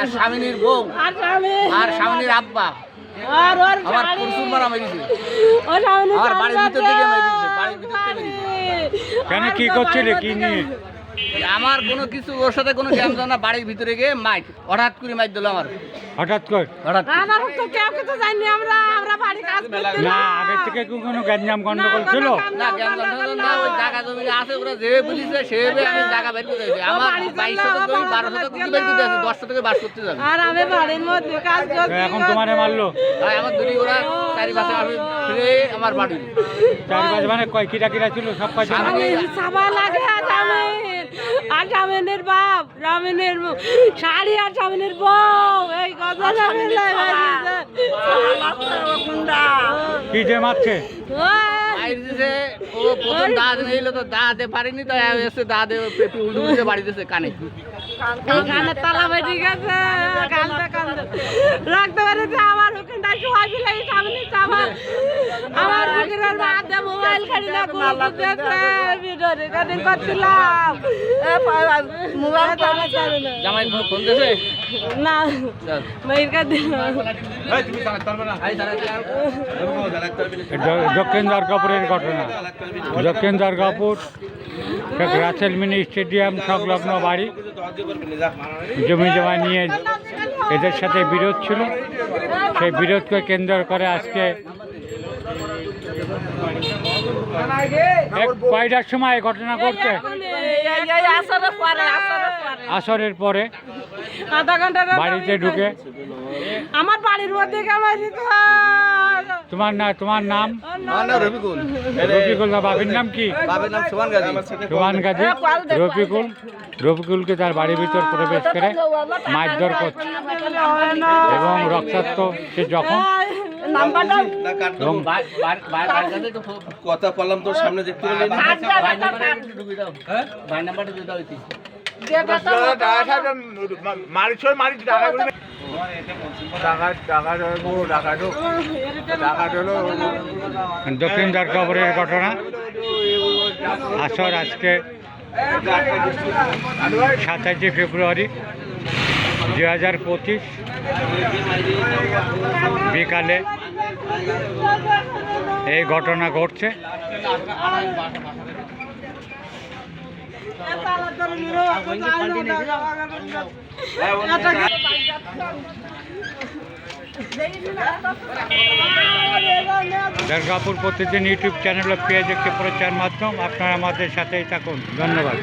আর স্বামীর বউ আর স্বামী আর স্বামীনির আব্বা। আর ওর আমার। প্রচুর মারা মেরেছে। ও আর বাড়ির ভিতর থেকে মেরেছে বাড়ির ভিতর থেকে কেন কি করছিলে কি নিয়ে? আমার কোনো কিছু ওর সাথে কোনো জ্ঞান ছিল না বাড়ির ভিতরে গিয়ে মাইক হঠাৎ করে মাইক দিল আমার। হঠাৎ করে। হঠাৎ আমার তো কেউ কিছু জানি আমরা আমরা বাড়ি কাজ করতে না। আগের থেকে কি কোনো গ্যাঞ্জাম গন্ডগোল ছিল? না জ্ঞান গন্ডগোল না ওই জায়গা জমি আছে ওরা যে বলিছে সেভাবে আমি জায়গা বের করে দিয়েছি। আমার বাইশ শতক জমি বারো শতক কি বের করে দিয়েছে। দশ শতকে বাস করতে যাবে আর আমি বাড়ির মধ্যে কাজ করতে এখন তোমারে মারলো। তাই আমার দুটি ওরা চারি পাশে আমি ফিরে আমার বাড়ি। চারি পাঁচ মানে কয় কিরা কিরা ছিল সব কাজ আমি সাবা লাগে জামিন আর জামিনের বাপ জামিনের বউ, শাড়ি আর জামিনের বউ এই কথা কি যে মারছে? ও প্রথম দাঁত নিল তো দাঁতে পারিনি তো এসে দাঁতে পেপি উল্টে উল্টে বাড়ি দিয়েছে কানে। এখানে তালা বেজে গেছে কান্দে কান্দে রাখতে পারেছে আমার ওখানটা সবাই মিলে এই সামনে চাপা আমার বুকের মাঝে মোবাইল খালি না গুলো বুঝেছে ভিডিও রেকর্ডিং করছিলাম। মোবাইল চালা চালে না জামাই ফোন দিয়েছে না চল। মেয়ের কাছে দ- দক্ষিণ দুর্গাপুরের ঘটনা। দক্ষিণ দুর্গাপুর ঠিক রাসেল মিনি স্টেডিয়াম সংলগ্ন বাড়ি। জমি জমা নিয়ে এদের সাথে বিরোধ ছিল। সেই বিরোধকে কেন্দ্র করে আজকে কয়টার সময় ঘটনা ঘটছে? আসরের পরে আধা ঘণ্টা বাড়িতে ঢুকে? আমার বাড়ির মধ্যে তোমার না তোমার নাম? রবিকুল রফিকুল। না বাবির নাম কি? বাবার নাম সুমান গাজী। রফিকুল? রফিকুলকে তার বাড়ির ভিতর প্রবেশ করে মারধর করছে। এবং রক্তাক্ত সে যখন কথা বললাম তোর সামনে দেখতে পেলি না। ভাই নাম্বারটা দিয়ে দাও টাকা হলো। দক্ষিণ দুর্গাপুরের ঘটনা। আসর আজকে সাতাশে ফেব্রুয়ারি। দু হাজার পঁচিশ বিকালে এই ঘটনা ঘটছে। দুর্গাপুর প্রতিদিন ইউটিউব চ্যানেল পেজ একটি প্রচার মাধ্যম। আপনারা আমাদের সাথেই থাকুন। ধন্যবাদ।